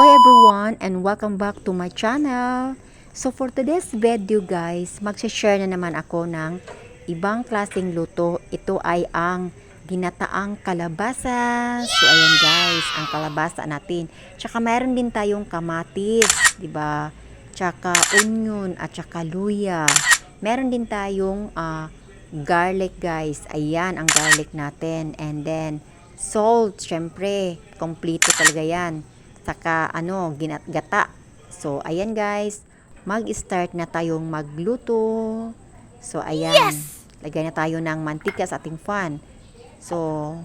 Hello everyone and welcome back to my channel. So for today's video guys, mag-share na naman ako ng ibang klaseng luto. Ito ay ang ginataang kalabasa. So ayan guys, ang kalabasa natin. Tsaka meron din tayong kamatis, 'di ba? Tsaka onion at tsaka luya. Meron din tayong ah, garlic guys. Ayan ang garlic natin. And then salt, syempre, kompleto talaga 'yan saka ano, ginat gata. So, ayan guys, mag-start na tayong magluto. So, ayan. Lagay na tayo ng mantika sa ating fan. So,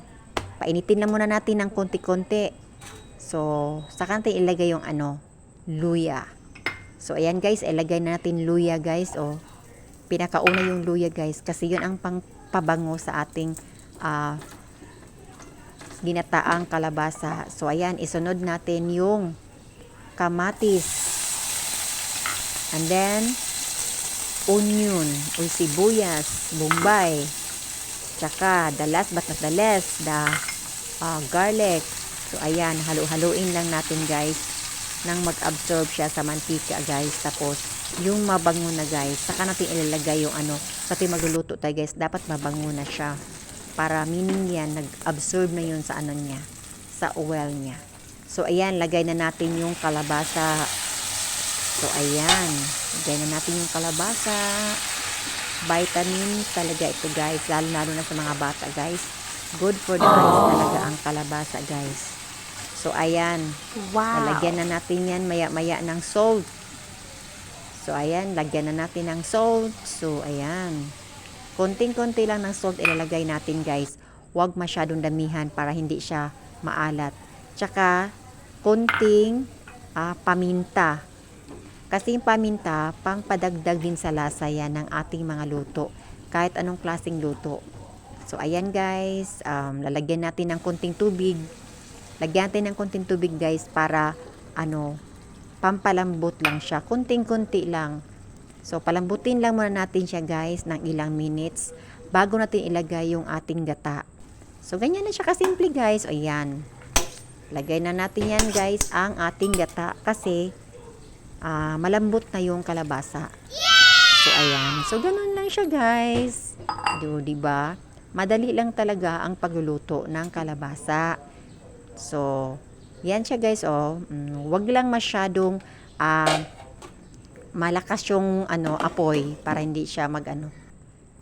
painitin na muna natin ng konti-konti. So, saka natin ilagay yung ano, luya. So, ayan guys, ilagay na natin luya guys. O, pinakauna yung luya guys. Kasi yun ang pangpabango sa ating ah, ginataang kalabasa. So, ayan, isunod natin yung kamatis. And then, onion, o sibuyas, bombay. Tsaka, the last but not the least, the ah, garlic. So, ayan, halu-haluin lang natin, guys, nang mag-absorb siya sa mantika, guys. Tapos, yung mabango na, guys, saka natin ilalagay yung ano, sa ating magluluto tayo, guys, dapat mabango na siya para meaning yan, nag-absorb na yun sa ano niya, sa oil niya. So, ayan, lagay na natin yung kalabasa. So, ayan, lagay na natin yung kalabasa. Vitamin talaga ito, guys. Lalo lalo na sa mga bata, guys. Good for the eyes talaga ang kalabasa, guys. So, ayan. Wow. Lalagyan na natin yan maya-maya ng salt. So, ayan, lagyan na natin ng salt. So, ayan. Konting-konti lang ng salt ilalagay natin, guys. Huwag masyadong damihan para hindi siya maalat. Tsaka, konting ah, paminta. Kasi yung paminta, pang padagdag din sa lasa yan ng ating mga luto. Kahit anong klaseng luto. So, ayan guys. Um, lalagyan natin ng konting tubig. Lagyan natin ng konting tubig guys para ano, pampalambot lang siya. Konting-konti lang. So, palambutin lang muna natin siya guys ng ilang minutes bago natin ilagay yung ating gata. So, ganyan na siya kasimple guys. O, yan. Lagay na natin yan guys ang ating gata kasi ah, malambot na yung kalabasa. So, ayan. So, ganun lang siya guys. Do, diba? Madali lang talaga ang pagluluto ng kalabasa. So, yan siya guys, oh. Mm, wag lang masyadong ah, malakas yung ano apoy para hindi siya magano.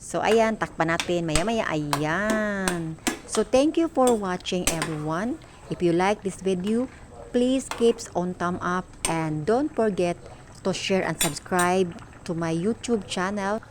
So ayan, takpan natin maya-maya. Ayan. So thank you for watching everyone. If you like this video, please keep on thumb up and don't forget to share and subscribe to my YouTube channel